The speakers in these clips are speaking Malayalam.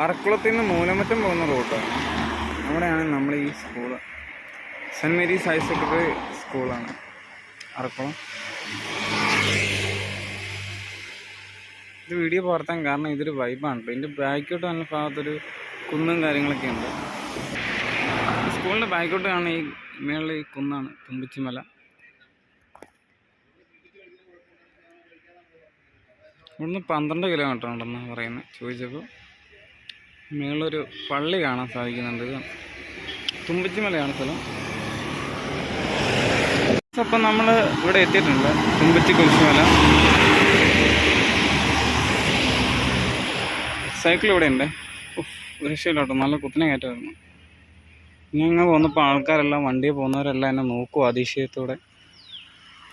അറക്കുളത്തിൽ നിന്ന് മൂലമറ്റം പോകുന്ന റൂട്ടാണ് അവിടെയാണ് നമ്മൾ ഈ school Saint Mary's higher secondary സ്കൂളാണ് അറക്കുളം. ഇത് വീഡിയോ പകർത്താൻ കാരണം ഇതൊരു വൈബാണ് കേട്ടോ ഇതിന്റെ ബാക്കോട്ട് നല്ല ഭാഗത്തൊരു കുന്നും കാര്യങ്ങളൊക്കെ ഉണ്ട്. സ്കൂളിന്റെ ബാക്കോട്ട് കാണുന്ന ഈ മേളിൽ ഈ കുന്നാണ് തുമ്പിച്ചിമല. ഇവിടുന്ന് പന്ത്രണ്ട് കിലോമീറ്റർ ഉണ്ടെന്ന് പറയുന്നത് ചോദിച്ചപ്പോൾ മേളൊരു പള്ളി കാണാൻ സാധിക്കുന്നുണ്ട്. ഇത് തുമ്പച്ചിമലയാണ് സ്ഥലം. അപ്പം നമ്മൾ ഇവിടെ എത്തിയിട്ടുണ്ട്. തുമ്പച്ചി കുരിശുമല. സൈക്കിൾ ഇവിടെ ഉണ്ട്. കേട്ടോ നല്ല കുത്തിനെ കയറ്റമായിരുന്നു. അങ്ങ് പോകുന്നപ്പോൾ ആൾക്കാരെല്ലാം വണ്ടിയിൽ പോകുന്നവരെല്ലാം എന്നെ നോക്കും അതിശയത്തോടെ.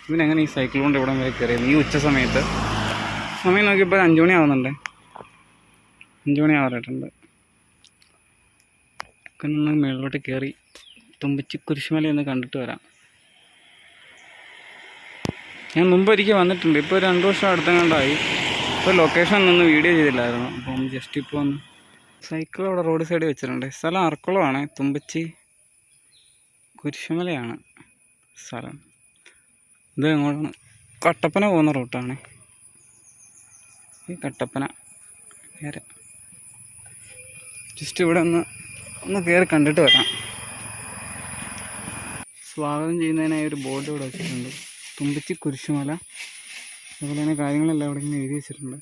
ഇവനെങ്ങനെ ഈ സൈക്കിൾ കൊണ്ട് ഇവിടെ വരെ കയറിയത്? ഈ ഉച്ച സമയത്ത്. സമയം നോക്കിയപ്പോൾ അഞ്ചു മണി ആവുന്നുണ്ട്. അഞ്ചു മണി ആവാറായിട്ടുണ്ട്. ഒക്കെ ഒന്ന് മേളിലോട്ട് കയറി തുമ്പിച്ച് കുരിശുമല ഒന്ന് കണ്ടിട്ട് വരാം. ഞാൻ മുമ്പ് ഒരിക്കൽ വന്നിട്ടുണ്ട്. ഇപ്പോൾ രണ്ട് വർഷം അടുത്തങ്ങാണ്ടായി. ഇപ്പോൾ ലൊക്കേഷൻ ഒന്നും വീഡിയോ ചെയ്തില്ലായിരുന്നു. അപ്പം ജസ്റ്റ് ഇപ്പോൾ ഒന്ന് സൈക്കിൾ അവിടെ റോഡ് സൈഡിൽ വെച്ചിട്ടുണ്ട്. സ്ഥലം അർക്കുളമാണ് തുമ്പച്ചി കുരിശുമലയാണ് സ്ഥലം. ഇത് എങ്ങോട്ടാണ്? കട്ടപ്പന പോകുന്ന റൂട്ടാണ് ഈ കട്ടപ്പന. ജസ്റ്റ് ഇവിടെ ഒന്ന് ഒന്ന് കയറി കണ്ടിട്ട് വരാം. സ്വാഗതം ചെയ്യുന്നതിനായി ഒരു ബോർഡ് ഇവിടെ വെച്ചിട്ടുണ്ട്. തുമ്പിച്ചി കുരിശുമല. അതുപോലെ തന്നെ കാര്യങ്ങളെല്ലാം ഇവിടെ ഇങ്ങനെ എഴുതി വെച്ചിട്ടുണ്ട്.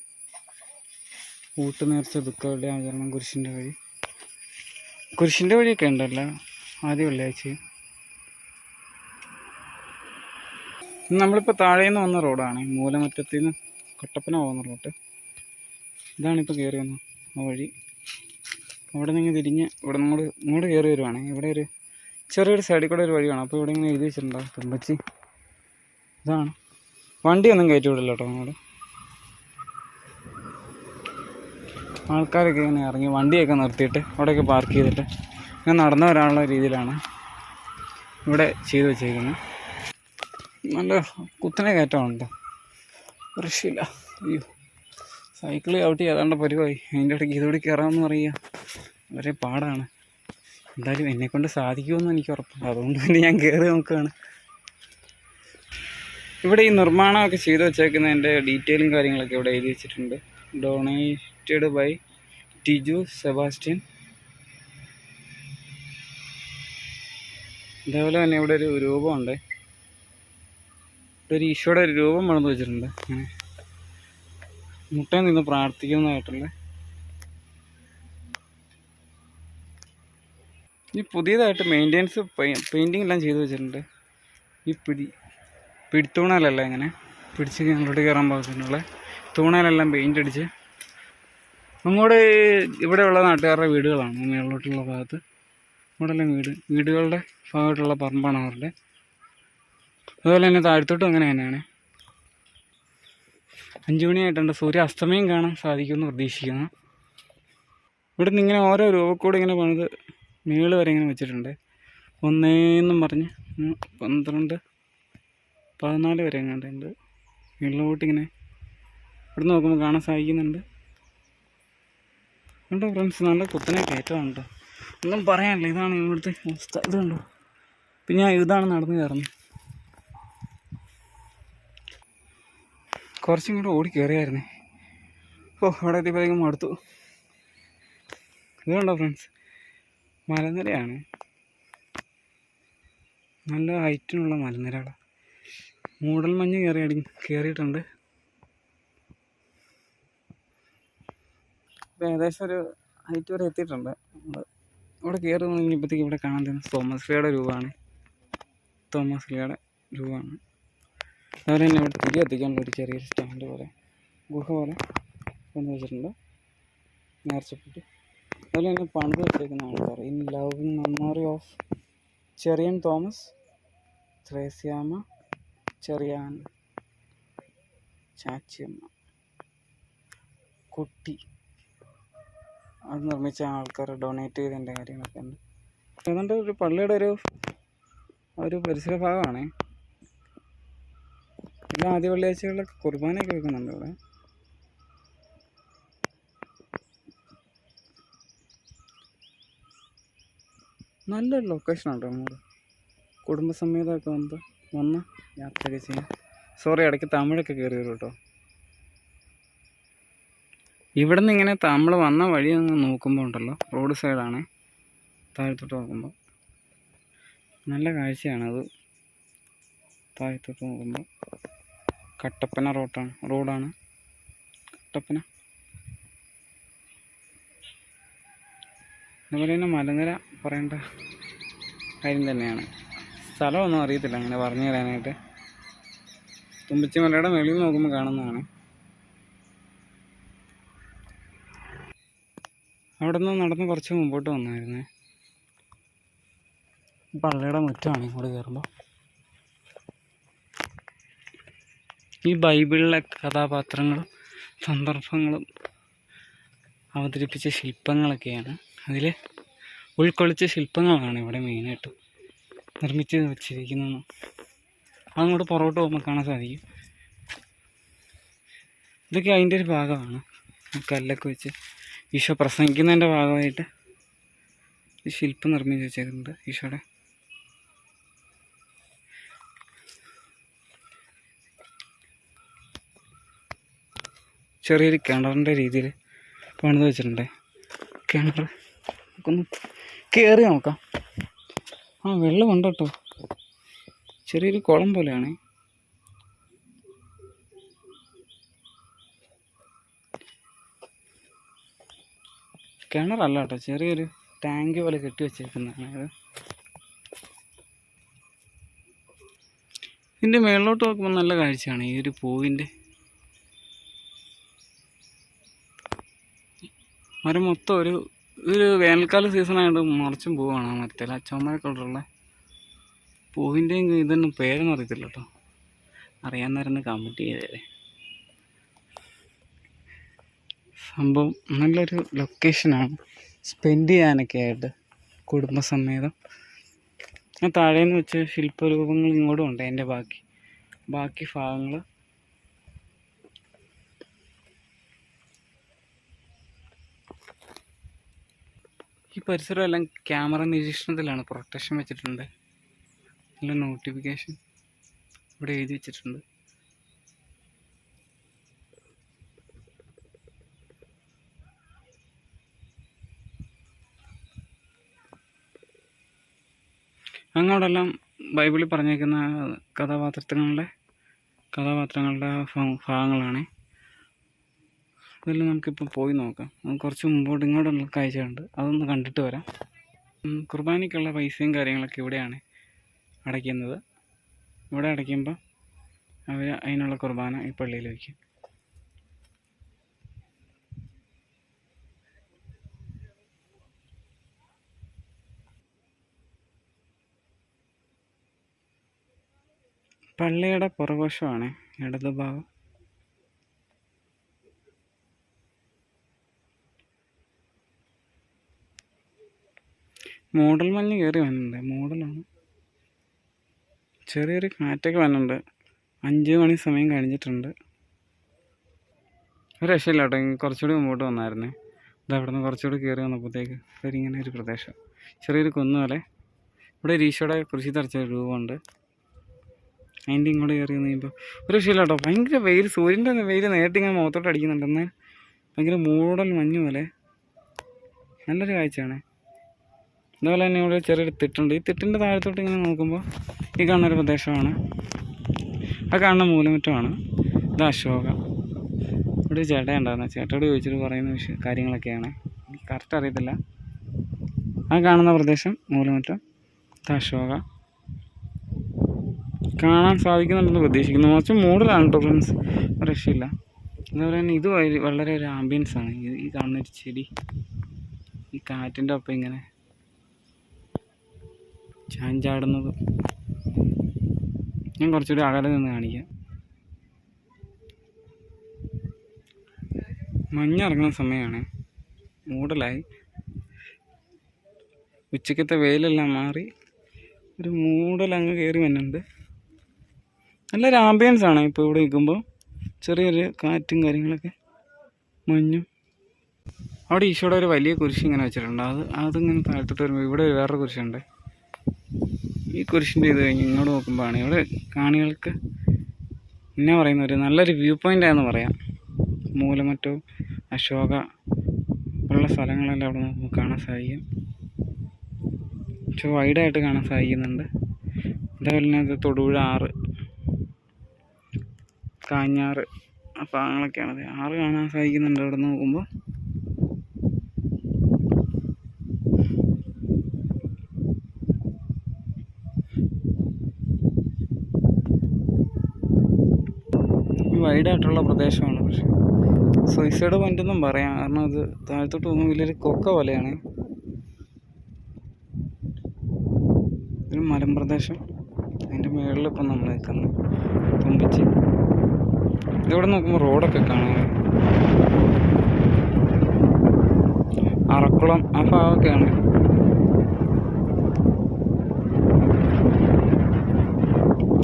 ഊട്ട് നേർച്ച ദുഃഖവെള്ളി ആചരണം കുരിശിന്റെ വഴി. കുരിശിന്റെ വഴിയൊക്കെ ഉണ്ടല്ലോ ആദ്യ വെള്ളിയാഴ്ച. നമ്മളിപ്പോൾ താഴേന്ന് വന്ന റോഡാണ്. മൂലമറ്റത്തിൽ നിന്ന് കട്ടപ്പന പോകുന്ന റോഡ് ഇതാണിപ്പോൾ കയറി വന്ന ആ വഴി. അവിടെ നിന്ന് തിരിഞ്ഞ് ഇവിടെ നിങ്ങോട്ട് ഇങ്ങോട്ട് കയറി വരുവാണ്. ഇവിടെ ഒരു ചെറിയൊരു സൈഡിൽ കൂടെ ഒരു വഴിയാണ് അപ്പോൾ ഇവിടെ ഇങ്ങനെ എഴുതി വെച്ചിട്ടുണ്ടാവും തുമ്പച്ചി ഇതാണ്. വണ്ടിയൊന്നും കയറ്റി വിടില്ല കേട്ടോ അങ്ങോട്ട്. ആൾക്കാരൊക്കെ ഇങ്ങനെ ഇറങ്ങി വണ്ടിയൊക്കെ നിർത്തിയിട്ട് അവിടെയൊക്കെ പാർക്ക് ചെയ്തിട്ട് ഇങ്ങനെ നടന്നു വരാനുള്ള രീതിയിലാണ് ഇവിടെ ചെയ്തു വെച്ചേക്കുന്നത് നല്ല കുത്തനെ കയറ്റമുണ്ട്. കൃഷിയില്ല അയ്യോ. സൈക്കിൾ ചവിട്ടി ഏതാണ്ട് പരിപാടി അതിന്റെ ഇടയ്ക്ക് ഇതുകൂടി കയറാമെന്ന് പറയുക. വളരെ പാടാണ്. എന്തായാലും എന്നെക്കൊണ്ട് സാധിക്കുമെന്ന് എനിക്ക് ഉറപ്പുണ്ട്. അതുകൊണ്ട് തന്നെ ഞാൻ കയറി നോക്കുകയാണ്. ഇവിടെ ഈ നിർമ്മാണമൊക്കെ ചെയ്തു വെച്ചേക്കുന്നതിന്റെ ഡീറ്റെയിലും കാര്യങ്ങളൊക്കെ ഇവിടെ എഴുതി വെച്ചിട്ടുണ്ട്. Donated by Tiju Sebastian. അതേപോലെ തന്നെ ഇവിടെ ഒരു രൂപമുണ്ട്. ഇവിടെ ഒരു ഈശോയുടെ ഒരു രൂപം വളർന്നു വെച്ചിട്ടുണ്ട്. അങ്ങനെ. മുട്ടയിൽ നിന്ന് പ്രാർത്ഥിക്കുന്നതായിട്ടുള്ള. ഈ പുതിയതായിട്ട് മെയിന്റെനൻസ് പെയിന്റിങ് എല്ലാം ചെയ്തു വെച്ചിട്ടുണ്ട്. ഈ പിടി പിടിത്തൂണലല്ല ഇങ്ങനെ പിടിച്ച് ഞങ്ങളോട് കയറാൻ പാകത്തിനുള്ള. തൂണലെല്ലാം പെയിന്റ് അടിച്ച്. അങ്ങോട്ട് ഇവിടെയുള്ള നാട്ടുകാരുടെ വീടുകളാണ്. മേളിലോട്ടുള്ള ഭാഗത്ത്. ഇവിടെല്ലാം വീട് വീടുകളുടെ ഭാഗമായിട്ടുള്ള പറമ്പാണ് അവരുടെ. അതുപോലെ തന്നെ താഴത്തോട്ടും അങ്ങനെ തന്നെയാണ്. അഞ്ചു മണിയായിട്ടുണ്ട്. സൂര്യ അസ്തമയം കാണാൻ സാധിക്കുമെന്ന് പ്രതീക്ഷിക്കുന്നു. ഇവിടെ നിന്ന് ഇങ്ങനെ ഓരോ രൂപക്കൂടെ ഇങ്ങനെ പണിത് മേൾ വരെ ഇങ്ങനെ വെച്ചിട്ടുണ്ട്. ഒന്നേന്നും പറഞ്ഞ് പന്ത്രണ്ട് പതിനാല് വരെ എങ്ങാണ്ടുണ്ട് മേളിലോട്ട് ഇങ്ങനെ ഇവിടെ നോക്കുമ്പോൾ കാണാൻ സാധിക്കുന്നുണ്ട്. കണ്ടോ ഫ്രണ്ട്സ് നല്ല കുത്തനെ കയറ്റമാണ് കേട്ടോ ഒന്നും പറയാനില്ല. ഇതാണ് ഇവിടുത്തെ അവസ്ഥ. ഇത് കണ്ടോ പിന്നെ ഇതാണ് നടന്നു കയറുന്നത്. കുറച്ചും കൂടെ ഓടി കയറിയായിരുന്നേ ഓ അവിടെ എത്തിയപ്പോഴേക്കും മടുത്തു. ഇതുണ്ടോ ഫ്രണ്ട്സ് മലനിരയാണ്. നല്ല ഹൈറ്റിനുള്ള മലനിരകളാണ് മൂടൽ മഞ്ഞ് കയറി കയറിയിട്ടുണ്ട് ഏകദേശം ഒരു ഹൈറ്റ് വരെ എത്തിയിട്ടുണ്ട്. നമ്മൾ ഇവിടെ കയറി തുടങ്ങിയപ്പോഴത്തേക്ക് ഇവിടെ കാണാൻ തോമസ് ലിയുടെ രൂപമാണ്. തോമസ് ലിയുടെ രൂപമാണ്. അതുപോലെ തന്നെ ഇവിടെ തിരി എത്തിക്കാനുള്ള ഒരു ചെറിയൊരു സ്റ്റാൻഡ് പോലെ ഗുഹ പോലെ കൊണ്ടു വെച്ചിട്ടുണ്ട്. നേർച്ചപ്പെട്ടി അതുപോലെ തന്നെ പണിത് വെച്ചേക്കുന്ന ആൾക്കാർ in loving memory of Cherian Thomas Thresiamma Cherian ചാച്ചിയമ്മ. കുട്ടി. അത് നിർമ്മിച്ച ആൾക്കാർ ഡൊണേറ്റ് ചെയ്തതിന്റെ കാര്യങ്ങളൊക്കെ ഉണ്ട്. ഏതാണ്ട് ഒരു പള്ളിയുടെ ഒരു ഒരു പരിസര ഭാഗമാണ് എല്ലാ ആദ്യ വെള്ളിയാഴ്ചകളിലൊക്കെ കുർബാനയൊക്കെ വെക്കുന്നുണ്ട് ഇവിടെ. നല്ലൊരു ലൊക്കേഷൻ കേട്ടോ നമ്മൾ കുടുംബസമേതമൊക്കെ വന്ന് വന്ന് യാത്രയൊക്കെ ചെയ്യാം. സോറി ഇടയ്ക്ക് തമിഴൊക്കെ കയറി വരും കേട്ടോ ഇവിടെ നിന്ന് ഇങ്ങനെ നമ്മൾ വന്ന വഴി ഒന്ന് നോക്കുമ്പോൾ ഉണ്ടല്ലോ. റോഡ് സൈഡാണ്. താഴത്തോട്ട് നോക്കുമ്പോൾ നല്ല കാഴ്ചയാണത്. താഴത്തോട്ട് നോക്കുമ്പോൾ കട്ടപ്പന റോട്ടാണ് റോഡാണ്. കട്ടപ്പന. അതുപോലെ തന്നെ മലനിര പറയേണ്ട കാര്യം തന്നെയാണ്. സ്ഥലമൊന്നും അറിയത്തില്ല അങ്ങനെ പറഞ്ഞു തരാനായിട്ട്. തുമ്പിച്ചി മലയുടെ മേളിൽ നോക്കുമ്പോൾ കാണുന്നതാണ്. അവിടെ നിന്ന് നടന്ന് കുറച്ച് മുമ്പോട്ട് വന്നായിരുന്നേ. പള്ളിയുടെ മുറ്റമാണ് ഇങ്ങോട്ട് കയറുമ്പോൾ ഈ ബൈബിളിലെ കഥാപാത്രങ്ങളും സന്ദർഭങ്ങളും അവതരിപ്പിച്ച ശില്പങ്ങളൊക്കെയാണ്. അതിൽ ഉൾക്കൊള്ളിച്ച ശില്പങ്ങളാണ് ഇവിടെ മെയിനായിട്ട് നിർമ്മിച്ച് വെച്ചിരിക്കുന്നത്. അങ്ങോട്ട് പുറകോട്ട് പോകുമ്പോൾ കാണാൻ സാധിക്കും. ഇതൊക്കെ അതിന്റെ ഒരു ഭാഗമാണ്. കല്ലൊക്കെ വെച്ച് ഈശോ പ്രസംഗിക്കുന്നതിന്റെ ഭാഗമായിട്ട് ശില്പം നിർമ്മിച്ച് വെച്ചേക്കുന്നുണ്ട് ഈശോയുടെ ചെറിയൊരു കിണറിന്റെ രീതിയിൽ പണിത് വെച്ചിട്ടുണ്ട്. കിണർ നമുക്കൊന്ന് കയറി നോക്കാം. ആ വെള്ളമുണ്ട് കേട്ടോ. ചെറിയൊരു കുളം പോലെയാണ്. കിണറല്ല കേട്ടോ ചെറിയൊരു ടാങ്ക് പോലെ കെട്ടി വെച്ചേക്കുന്നതാണ് ഇത്. ഇതിന്റെ മേളിലോട്ട് നോക്കുമ്പോൾ നല്ല കാഴ്ചയാണ്. ഈ ഒരു പൂവിന്റെ മരം മൊത്തം ഒരു ഒരു വേനൽക്കാല സീസണായിട്ട് മുറച്ചും പോവാണ് ആ മരത്തിൽ ആ കളറുള്ള പൂവിന്റെയും ഇതൊന്നും പേരൊന്നും അറിയത്തില്ല കേട്ടോ അറിയാവുന്നവരൊന്ന് കമന്റ് ചെയ്തേ സംഭവം നല്ലൊരു ലൊക്കേഷനാണ് സ്പെൻഡ് ചെയ്യാനൊക്കെ ആയിട്ട് കുടുംബസമേതം. താഴേന്ന് വെച്ച് ശില്പരൂപങ്ങൾ ഇങ്ങോട്ടും ഉണ്ട് എന്റെ ബാക്കി. ബാക്കി ഭാഗങ്ങൾ ഈ പരിസരം എല്ലാം ക്യാമറ നിരീക്ഷണത്തിലാണ്. പ്രൊട്ടക്ഷൻ വെച്ചിട്ടുണ്ട്. നല്ല നോട്ടിഫിക്കേഷൻ ഇവിടെ എഴുതി വെച്ചിട്ടുണ്ട്. അങ്ങോട്ടെല്ലാം ബൈബിളിൽ പറഞ്ഞേക്കുന്ന കഥാപാത്രങ്ങളുടെ കഥാപാത്രങ്ങളുടെ ഭാഗങ്ങളാണ്. ഇതെല്ലാം നമുക്കിപ്പോൾ പോയി നോക്കാം. കുറച്ച് മുമ്പോട്ട് ഇങ്ങോട്ടുള്ള കാഴ്ചയുണ്ട് അതൊന്ന് കണ്ടിട്ട് വരാം. കുർബാനയ്ക്കുള്ള പൈസയും കാര്യങ്ങളൊക്കെ ഇവിടെയാണ് അടയ്ക്കുന്നത്. ഇവിടെ അടയ്ക്കുമ്പോൾ അവർ അതിനുള്ള കുർബാന ഈ പള്ളിയിൽ വയ്ക്കും. പള്ളിയുടെ പുറകുവശമാണ് ഇടത് മൂടൽ മഞ്ഞ് കയറി വന്നിട്ടുണ്ട് മോഡലാണ് ചെറിയൊരു കാറ്റൊക്കെ വന്നിട്ടുണ്ട് അഞ്ച് മണി സമയം കഴിഞ്ഞിട്ടുണ്ട്. ഒരു രക്ഷയില്ല കേട്ടോ. കുറച്ചുകൂടി മുമ്പോട്ട് വന്നായിരുന്നേ. ഇത് അവിടെ നിന്ന് കുറച്ചുകൂടി കയറി വന്നപ്പോഴത്തേക്ക് ഒരു ഇങ്ങനെ ഒരു പ്രദേശം. ചെറിയൊരു കുന്ന് പോലെ. ഇവിടെ ഒരു ഈശോയുടെ കൃഷി തറച്ച രൂപമുണ്ട്. അതിന്റെ ഇങ്ങോട്ട് കയറി വന്ന് ഒരു രക്ഷയില്ല കേട്ടോ. ഭയങ്കര വെയിൽ. സൂര്യന്റെ വെയിൽ നേരിട്ട് ഇങ്ങനെ മുഖത്തോട്ട് അടിക്കുന്നുണ്ട്. എന്നാൽ ഭയങ്കര മൂടൽ മഞ്ഞ് പോലെ. നല്ലൊരു കാഴ്ചയാണ്. അതുപോലെ തന്നെ ഇവിടെ ചെറിയൊരു തിട്ടുണ്ട്. ഈ തിട്ടിന്റെ താഴത്തോട്ട് ഇങ്ങനെ നോക്കുമ്പോൾ ഈ കാണുന്ന ഒരു പ്രദേശമാണ്. ആ കാണുന്ന മൂലമറ്റമാണ്. ഇത് അശോക. ഇവിടെ ഒരു ചേട്ടൻ ഉണ്ടായിരുന്നു. ചേട്ടയോട് ചോദിച്ചിട്ട് പറയുന്ന വിഷയം കാര്യങ്ങളൊക്കെയാണ്. എനിക്ക് കറക്റ്റ് അറിയത്തില്ല. ആ കാണുന്ന പ്രദേശം മൂലമറ്റം ഇത് അശോക. കാണാൻ സാധിക്കുന്നുണ്ടെന്ന് പ്രതീക്ഷിക്കുന്നു. കുറച്ച് മൂടലാണ് കേട്ടോ ഫ്രണ്ട്സ് രക്ഷയില്ല. അതുപോലെ തന്നെ ഇത് വളരെ ഒരു ആംബിയൻസാണ് ഈ കാണുന്ന ഒരു ചെടി. ഈ കാറ്റിന്റെ ഒപ്പം ഇങ്ങനെ ചാഞ്ചാടുന്നത്. ഞാൻ കുറച്ചുകൂടി അകലെ നിന്ന് കാണിക്കാം. മഞ്ഞിറങ്ങുന്ന സമയമാണ്. മൂടലായി. ഉച്ചക്കത്തെ വെയിലെല്ലാം മാറി. ഒരു മൂടൽ അങ്ങ് കയറി വരുന്നുണ്ട് നല്ലൊരു ആംബിയൻസ് ആണ് ഇപ്പോൾ ഇവിടെ നിൽക്കുമ്പോൾ. ചെറിയൊരു കാറ്റും കാര്യങ്ങളൊക്കെ. മഞ്ഞും. അവിടെ ഈശോയുടെ ഒരു വലിയ കുരിശ് ഇങ്ങനെ വെച്ചിട്ടുണ്ട്. അത് അതിങ്ങനെ താഴ്ത്തിട്ട് വരുമ്പോൾ ഇവിടെ വേറൊരു കുരിശുണ്ട്. ഈ കുരിശിന്റെ ഇത് കഴിഞ്ഞ് ഇങ്ങോട്ട് നോക്കുമ്പോഴാണ് ഇവിടെ കാണികൾക്ക് എന്നെ പറയുന്ന ഒരു നല്ലൊരു വ്യൂ പോയിന്റാന്ന് പറയാം. മൂലമറ്റവും അശോക ഉള്ള സ്ഥലങ്ങളെല്ലാം അവിടെ നോക്കുമ്പോൾ കാണാൻ സാധിക്കും. പക്ഷെ വൈഡായിട്ട് കാണാൻ സാധിക്കുന്നുണ്ട്. അതേപോലെ തന്നെ തൊടുപുഴ ആറ് കാഞ്ഞാറ് ആ ഭാഗങ്ങളൊക്കെയാണ്. ആറ് കാണാൻ സാധിക്കുന്നുണ്ട് അവിടെ നോക്കുമ്പോൾ. വൈഡായിട്ടുള്ള പ്രദേശമാണ് പക്ഷേ സൂയിസൈഡ് ഒന്നും പറയാം. കാരണം അത് താഴത്തോട്ട് പോകുന്ന വലിയൊരു കൊക്ക പോലെയാണ്. ഒരു മലമ്പ്രദേശം അതിന്റെ മുകളിൽ ഇപ്പം നമ്മൾ നിൽക്കുന്നത് തുമ്പിച്ച്. ഇതിവിടെ നോക്കുമ്പോൾ റോഡൊക്കെ കാണുക അറക്കുളം ആ ഭാഗമൊക്കെയാണ്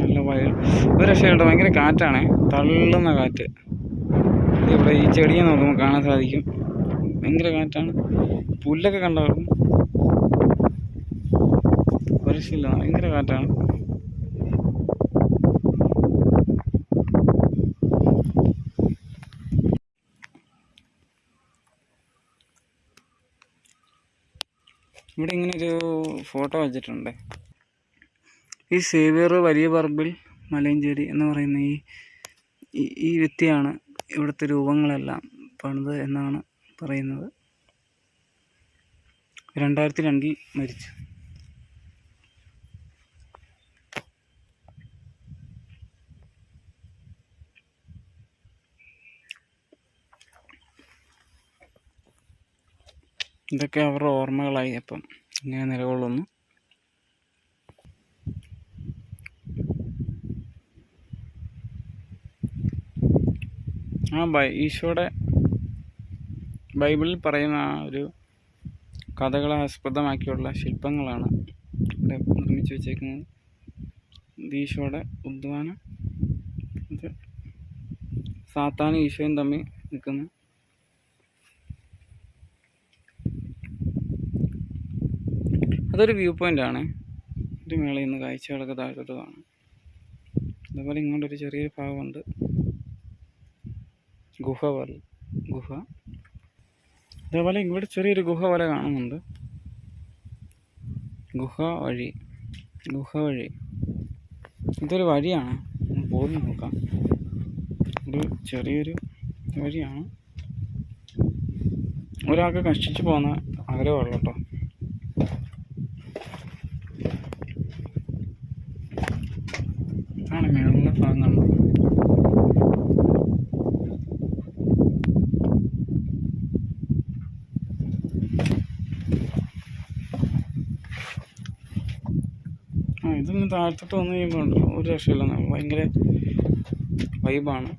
നല്ല വയ രക്ഷയുണ്ട്. ഭയങ്കര കാറ്റാണ്. തള്ളുന്ന കാറ്റ്. ഇവിടെ ഈ ചെടിയെ നോക്കുമ്പോൾ കാണാൻ സാധിക്കും. ഭയങ്കര കാറ്റാണ്. പുല്ലൊക്കെ കണ്ടാവും പരിശീലന ഭയങ്കര കാറ്റാണ്. ഇവിടെ ഇങ്ങനെ ഒരു ഫോട്ടോ വെച്ചിട്ടുണ്ട്. ഈ സേവിയർ വലിയ പറമ്പിൽ മലയഞ്ചേരി എന്ന് പറയുന്ന ഈ ഈ- വ്യക്തിയാണ് ഇവിടുത്തെ രൂപങ്ങളെല്ലാം പണിത് എന്നാണ് പറയുന്നത്. രണ്ടായിരത്തി രണ്ടിൽ മരിച്ചു. ഇതൊക്കെ അവരുടെ ഓർമ്മകളായി അപ്പം ഇങ്ങനെ നിലകൊള്ളുന്നു. ആ ബൈ ഈശോയുടെ ബൈബിളിൽ പറയുന്ന ആ ഒരു കഥകളെ ആസ്പദമാക്കിയുള്ള ശില്പങ്ങളാണ് ഇവിടെ നിർമ്മിച്ച് വെച്ചേക്കുന്നത്. ഈശോയുടെ ഉദ്വാനം. ഇത് സാത്താനും ഈശോയും തമ്മിൽ നിൽക്കുന്ന അതൊരു വ്യൂ പോയിന്റ് ആണ് ഒരു മേളയിൽ നിന്ന് കാഴ്ചകളൊക്കെ താഴത്തോട്ട് കാണാം. അതുപോലെ ഇങ്ങോട്ടൊരു ചെറിയൊരു ഭാഗമുണ്ട്. ഗുഹ പോലെ. ഗുഹ? അതേപോലെ ഇവിടെ ചെറിയൊരു ഗുഹ പോലെ കാണുന്നുണ്ട്. ഗുഹ വഴി. ഗുഹ വഴി. ഇതൊരു വഴിയാണ്. പോയി നോക്കാം. ഒരു ചെറിയൊരു വഴിയാണ്. ഒരാൾക്ക് കഷ്ടിച്ച് പോകുന്ന ആഗ്രഹമുള്ളൂ കേട്ടോ. ആണ് മേളുള്ള ഭാഗം ആ ഇതൊന്ന് താഴത്തോട്ട് വന്നു കഴിയുമ്പോൾ ഉണ്ടല്ലോ ഒരു രക്ഷയില്ല ഭയങ്കര വൈബാണ്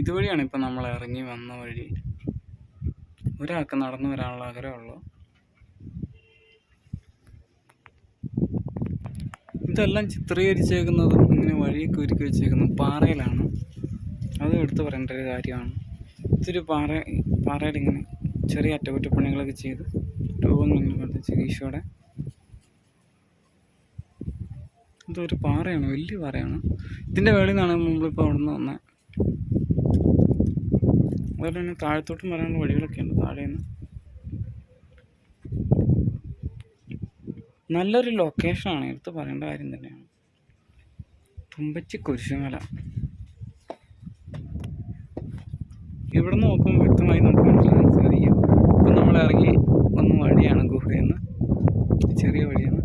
ഇതുവഴിയാണ് ഇപ്പം നമ്മൾ ഇറങ്ങി വന്ന വഴി. ഒരാൾക്ക് നടന്നു വരാനുള്ള ആഗ്രഹമുള്ളൂ ഇതെല്ലാം ചിത്രീകരിച്ചേക്കുന്നതും ഇങ്ങനെ വഴിയൊക്കെ ഒരുക്കി വെച്ചേക്കുന്നതും പാറയിലാണ്. അത് എടുത്തു പറയേണ്ട ഒരു കാര്യമാണ്. ഇതൊരു പാറ പാറയിൽ ഇങ്ങനെ ചെറിയ അറ്റകുറ്റപ്പണികളൊക്കെ ചെയ്ത് രൂപം ഇങ്ങനെ പതിച്ച് ഈശോയുടെ ഇതൊരു പാറയാണ് വലിയ പാറയാണ്. ഇതിന്റെ വേളിൽ നിന്നാണ് നമ്മളിപ്പോൾ അവിടെ നിന്ന് വന്നത് അതുപോലെ തന്നെ താഴത്തോട്ടും വരാനുള്ള വഴികളൊക്കെ ഉണ്ട് താഴെ നിന്ന് നല്ലൊരു ലൊക്കേഷനാണ് എടുത്ത് പറയേണ്ട കാര്യം തന്നെയാണ്. തുമ്പച്ചി കുരിശുമല. ഇവിടെ നോക്കുമ്പോൾ വ്യക്തമായി നമുക്ക് നമ്മൾ ഇറങ്ങി വന്ന വഴിയാണ് ഗുഹയെന്ന്. ചെറിയ വഴിയാണ്.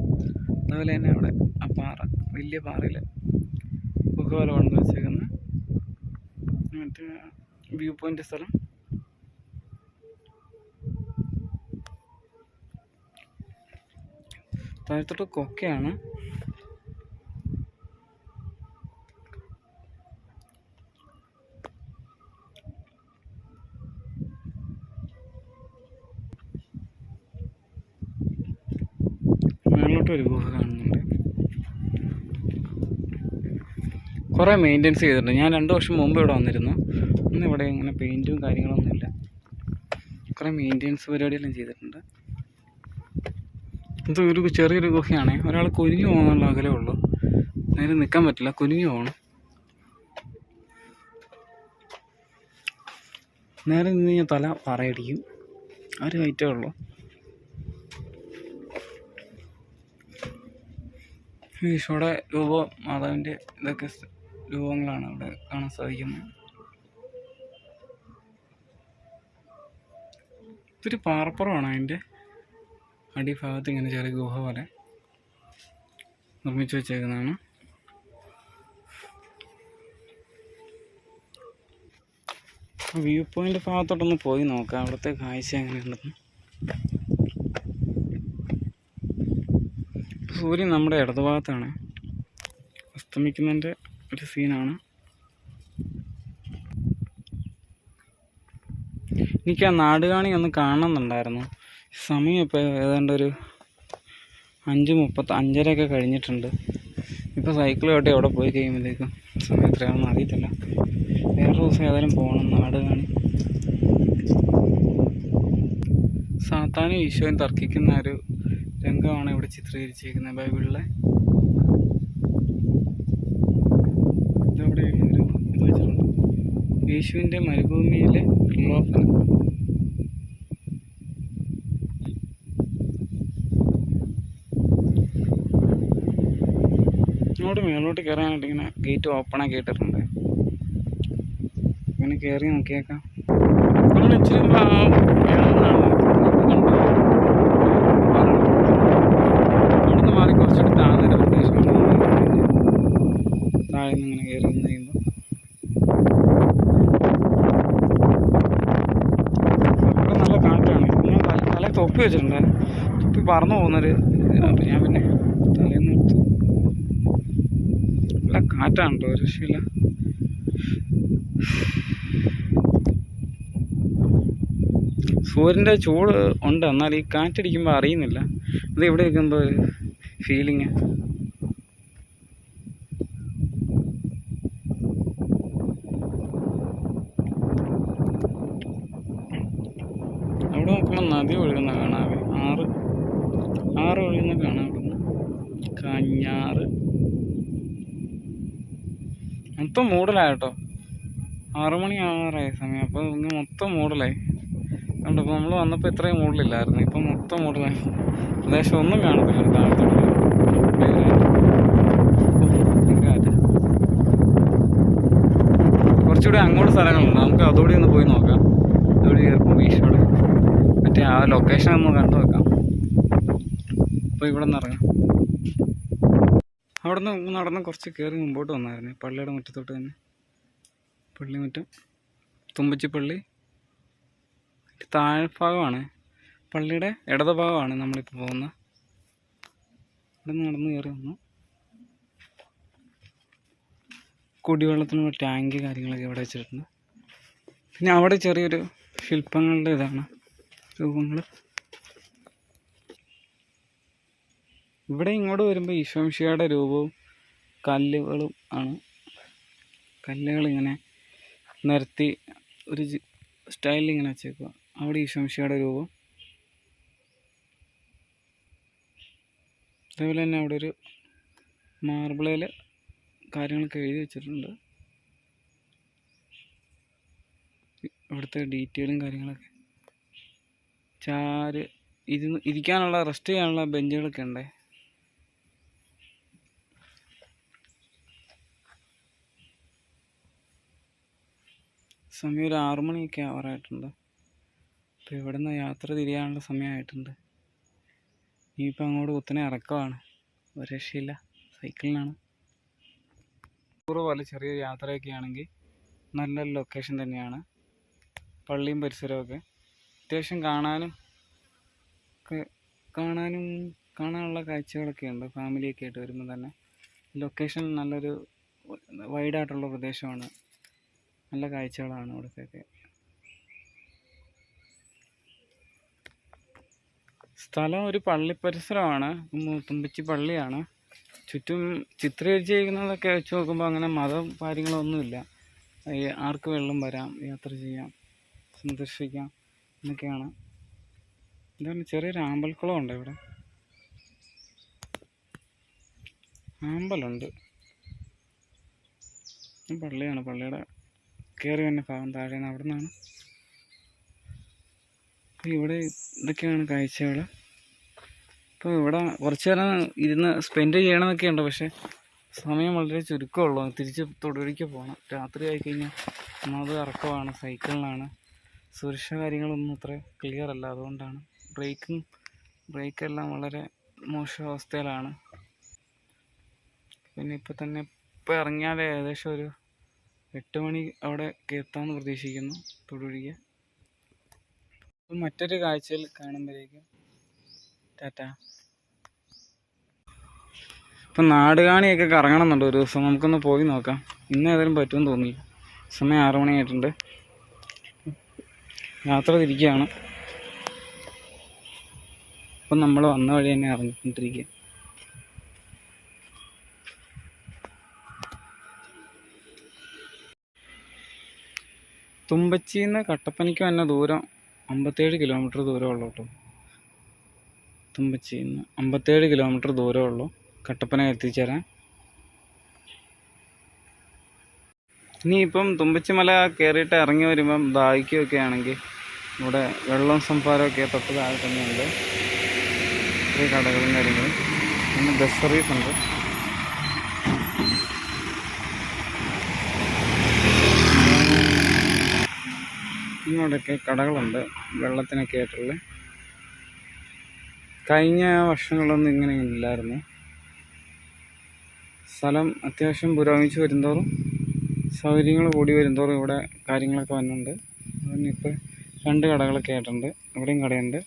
അതുപോലെ തന്നെ അവിടെ ആ പാറ വലിയ പാറയിൽ ഗുഹ പോലെ കൊണ്ടു വെച്ചേക്കുന്ന. മറ്റേ വ്യൂ പോയിന്റ് സ്ഥലം. താഴത്തോട്ട് കൊക്കയാണ് മേളിലോട്ട് ഒരു ഗുഹ കാണുന്നുണ്ട്. കുറേ മെയിന്റെനൻസ് ചെയ്തിട്ടുണ്ട്. ഞാൻ രണ്ട് വർഷം മുമ്പ് ഇവിടെ വന്നിരുന്നു. ഇന്ന് ഇവിടെ ഇങ്ങനെ പെയിന്റും കാര്യങ്ങളൊന്നുമില്ല കുറേ മെയിന്റെനൻസ് പരിപാടിയെല്ലാം ചെയ്തിട്ടുണ്ട്. ഇത് ഒരു ചെറിയൊരു ഗുഹയാണ്. ഒരാൾ കുനിഞ്ഞു പോകാനുള്ള അകലേ ഉള്ളൂ. നേരെ നിൽക്കാൻ പറ്റില്ല. കുനിഞ്ഞു പോകണം. നേരെ നിന്ന് കഴിഞ്ഞാൽ തല പറയടിക്കും. ഒരു ഹൈറ്റേ ഉള്ളൂ. ഈശോയുടെ രൂപം മാതാവിന്റെ ഇതൊക്കെ രൂപങ്ങളാണ് അവിടെ കാണാൻ സാധിക്കുന്നത്. ഇതൊരു പാറപ്പുറമാണ് അതിന്റെ അടിഭാഗത്ത് ഇങ്ങനെ ചെറിയ ഗുഹ പോലെ നിർമ്മിച്ചു വെച്ചേക്കുന്നതാണ്. വ്യൂ പോയിന്റ് ഭാഗത്തോട്ടൊന്ന് പോയി നോക്കാം. അവിടുത്തെ കാഴ്ച എങ്ങനെയുണ്ടെന്ന്. സൂര്യൻ നമ്മുടെ ഇടതുഭാഗത്താണ്. അസ്തമിക്കുന്നതിന്റെ ഒരു സീനാണ്. എനിക്ക് ആ നാടുകാണി ഒന്ന് കാണണമെന്നുണ്ടായിരുന്നു. സമയം ഇപ്പോൾ ഏതാണ്ട് ഒരു അഞ്ച് മുപ്പത്തി അഞ്ചരയൊക്കെ കഴിഞ്ഞിട്ടുണ്ട്. ഇപ്പോൾ സൈക്കിളുമായിട്ട് എവിടെ പോയി കഴിയുമ്പോഴത്തേക്കും സമയം എത്രയാണെന്ന് അറിയത്തില്ല. വേറെ ദിവസം ഏതായാലും പോകണം നാട് കാണി സാത്താനും ഈശോയും തർക്കിക്കുന്ന ഒരു രംഗമാണ് ഇവിടെ ചിത്രീകരിച്ചിരിക്കുന്നത് ബൈബിളിലെ. ഇതവിടെ ഒരു ഇത് വെച്ചിട്ടുണ്ട്. യേശുവിന്റെ മരുഭൂമിയിലെ പ്രലോഭനം. ഇങ്ങോട്ട് മേലോട്ട് കയറാനായിട്ട് ഇങ്ങനെ ഗേറ്റ് ഓപ്പൺ ആക്കി ഇട്ടിട്ടുണ്ട് ഇങ്ങനെ കയറി നോക്കിയേക്കാം. നമ്മൾ ഇച്ചിരി മുമ്പ് ആ മേളിന്നാണ് കണ്ടത്. അവിടുന്ന് മാറി കുറച്ചുകൂടി താഴ്ന്നൊരു പ്രദേശമാണ് താഴെ നിന്ന് ഇങ്ങനെ കയറി നിന്ന് കഴിയുമ്പോൾ നല്ല കാറ്റാണ്. ഞാൻ തല തൊപ്പി വെച്ചിട്ടുണ്ട്. തൊപ്പി പറന്നു പോകുന്നൊരു അപ്പം ഞാൻ പിന്നെ തലേന്ന് എടുത്തു. നല്ല കാറ്റാണ് കേട്ടോ. ഒരു രക്ഷയില്ല സൂര്യന്റെ ചൂട് ഉണ്ട്. എന്നാൽ ഈ കാറ്റടിക്കുമ്പോൾ അറിയുന്നില്ല. അത് ഇവിടെ നിൽക്കുമ്പോൾ ഫീലിങ് അവിടെ നോക്കുമ്പോൾ നദി ഒഴുകുന്ന കാണാവേ. ആറ്. ആറ് ഒഴുകുന്ന കാണാം അവിടുന്ന് കഞ്ഞാറ്. മൊത്തം മൂടലായിട്ടോ ആറു മണി ആറായി സമയം. അപ്പോൾ ഇങ്ങ് മൊത്തം മൂടലായി. കണ്ടപ്പോൾ നമ്മൾ വന്നപ്പോൾ ഇത്രയും മൂടലില്ലായിരുന്നു. ഇപ്പം മൊത്തം മൂടലായി. പ്രദേശം ഒന്നും കാണത്തില്ല. താഴത്തോട്ട് കുറച്ചുകൂടി അങ്ങോട്ട് സ്ഥലങ്ങളുണ്ട്. നമുക്ക് അതോടെ ഒന്ന് പോയി നോക്കാം. അതോടെ ചിലപ്പോൾ ഈശോട് മറ്റേ ആ ലൊക്കേഷൻ ഒന്ന് കണ്ടു നോക്കാം. അപ്പോൾ ഇവിടെ നിന്ന് ഇറങ്ങാം. അവിടെ നിന്ന് നടന്ന് കുറച്ച് കയറി മുമ്പോട്ട് വന്നായിരുന്നു. പള്ളിയുടെ മുറ്റത്തോട്ട് തന്നെ. പള്ളിമുറ്റം. തുമ്പച്ചിപ്പള്ളി. താഴ്ഭാഗമാണ്. പള്ളിയുടെ ഇടത് ഭാഗമാണ് നമ്മളിപ്പോൾ പോകുന്നത്. ഇവിടെ നിന്ന് നടന്ന് കയറി വന്നു. കുടിവെള്ളത്തിനുള്ള ടാങ്ക് കാര്യങ്ങളൊക്കെ ഇവിടെ വെച്ചിട്ടുണ്ട്. പിന്നെ അവിടെ ചെറിയൊരു ശില്പങ്ങളുടെ ഇതാണ്. രൂപങ്ങൾ ഇവിടെ ഇങ്ങോട്ട് വരുമ്പോൾ ഈശോംഷിയുടെ രൂപവും കല്ലുകളും ആണ്. കല്ലുകൾ ഇങ്ങനെ നിരത്തി ഒരു സ്റ്റൈലിൽ ഇങ്ങനെ വെച്ചേക്കുക അവിടെ ഈശോംഷിയുടെ രൂപം. അതേപോലെ തന്നെ അവിടെ ഒരു മാർബിളിൽ കാര്യങ്ങളൊക്കെ എഴുതി വെച്ചിട്ടുണ്ട്. ഇവിടുത്തെ ഡീറ്റെയിലും കാര്യങ്ങളൊക്കെ. ചാര് ഇരുന്ന് ഇരിക്കാനുള്ള റെസ്റ്റ് ചെയ്യാനുള്ള ബെഞ്ചുകളൊക്കെ ഉണ്ട്? സമയം ഒരു ആറുമണിയൊക്കെ ആവാറായിട്ടുണ്ട്. അപ്പോൾ ഇവിടെ നിന്ന് യാത്ര തിരിയാനുള്ള സമയമായിട്ടുണ്ട്. ഇനിയിപ്പോൾ അങ്ങോട്ട് കുത്തനെ ഇറക്കമാണ് ഒരു രക്ഷയില്ല. സൈക്കിളിനാണ്. ടൂറ് പോലെ ചെറിയൊരു യാത്രയൊക്കെ ആണെങ്കിൽ നല്ലൊരു ലൊക്കേഷൻ തന്നെയാണ്. പള്ളിയും പരിസരമൊക്കെ അത്യാവശ്യം കാണാനും കാണാനും കാണാനുള്ള കാഴ്ചകളൊക്കെ ഉണ്ട്. ഫാമിലിയൊക്കെ ആയിട്ട് വരുമ്പോൾ തന്നെ. ലൊക്കേഷൻ നല്ലൊരു വൈഡായിട്ടുള്ള പ്രദേശമാണ്. നല്ല കാഴ്ചകളാണ് ഇവിടത്തെയൊക്കെ സ്ഥലം ഒരു പള്ളി പരിസരമാണ്. തുമ്പിച്ചി പള്ളിയാണ്. ചുറ്റും ചിത്രീകരിച്ചിരിക്കുന്നതൊക്കെ വെച്ച് നോക്കുമ്പോൾ അങ്ങനെ മതം കാര്യങ്ങളൊന്നുമില്ല. ആർക്ക് വെള്ളം വരാം യാത്ര ചെയ്യാം സന്ദർശിക്കാം എന്നൊക്കെയാണ്. എന്താണ് ചെറിയൊരു ആമ്പൽക്കുളം ഉണ്ട് ഇവിടെ. ആമ്പലുണ്ട്. പള്ളിയാണ്. പള്ളിയുടെ കയറി വന്ന ഭാഗം താഴെ നിന്ന് അവിടെ നിന്നാണ് ഇവിടെ ഇതൊക്കെയാണ് കാഴ്ചകൾ ഇപ്പോൾ ഇവിടെ കുറച്ച് നേരം ഇരുന്ന് സ്പെൻഡ് ചെയ്യണമെന്നൊക്കെ ഉണ്ട് പക്ഷേ സമയം വളരെ ചുരുക്കമുള്ളൂ. തിരിച്ച് തൊടുപുഴയ്ക്ക് പോകണം രാത്രി ആയിക്കഴിഞ്ഞാൽ ഒന്നാമത് ഇറക്കമാണ് സൈക്കിളിലാണ് സുരക്ഷാ കാര്യങ്ങളൊന്നും അത്ര ക്ലിയർ അല്ല. അതുകൊണ്ടാണ് ബ്രേക്കും ബ്രേക്കെല്ലാം വളരെ മോശം അവസ്ഥയിലാണ്. പിന്നെ ഇപ്പം തന്നെ ഇപ്പം ഇറങ്ങിയാൽ ഏകദേശം ഒരു എട്ട് മണി അവിടെ എത്താമെന്ന് പ്രതീക്ഷിക്കുന്നു തൊടുപുഴയ്ക്ക്. മറ്റൊരു കാഴ്ചയിൽ കാണുമ്പോഴേക്കും ടാറ്റ. ഇപ്പം നാടുകാണിയൊക്കെ കറങ്ങണമെന്നുണ്ട് ഒരു ദിവസം. നമുക്കൊന്ന് പോയി നോക്കാം. ഇന്ന് ഏതായാലും പറ്റുമെന്ന് തോന്നി സമയം ആറു മണിയായിട്ടുണ്ട്. യാത്ര തിരിക്കുകയാണ്. അപ്പം നമ്മൾ വന്ന വഴി തന്നെ ഇറങ്ങിക്കൊണ്ടിരിക്കുക തുമ്പച്ചിന്ന് കട്ടപ്പനയ്ക്ക് വന്ന ദൂരം അമ്പത്തേഴ് കിലോമീറ്റർ ദൂരമുള്ളൂ കേട്ടോ. തുമ്പച്ചിയിൽ നിന്ന് അമ്പത്തേഴ് കിലോമീറ്റർ ദൂരമുള്ളൂ കട്ടപ്പന എത്തിച്ചേരാൻ. ഇനിയിപ്പം തുമ്പച്ചി മല കയറിയിട്ട് ഇറങ്ങി വരുമ്പം ദാഹിക്കുകയൊക്കെ ആണെങ്കിൽ ഇവിടെ വെള്ളം സംഭാരമൊക്കെ തൊട്ട് താഴെ തന്നെയുണ്ട്. ചെറിയ കടകളും കാര്യങ്ങളും. പിന്നെ ബസ് സർവീസ് ഉണ്ട്. ഇങ്ങോട്ടൊക്കെ കടകളുണ്ട്. വെള്ളത്തിനൊക്കെ ആയിട്ടുള്ള കഴിഞ്ഞ വർഷങ്ങളൊന്നും ഇങ്ങനെ ഇല്ലായിരുന്നു. സ്ഥലം അത്യാവശ്യം പുരോഗമിച്ച് വരുന്തോറും സൗകര്യങ്ങൾ കൂടി വരുന്തോറും ഇവിടെ കാര്യങ്ങളൊക്കെ വന്നിട്ടുണ്ട്. അതിനിപ്പോൾ രണ്ട് കടകളൊക്കെ ആയിട്ടുണ്ട് ഇവിടെയും കടയുണ്ട്.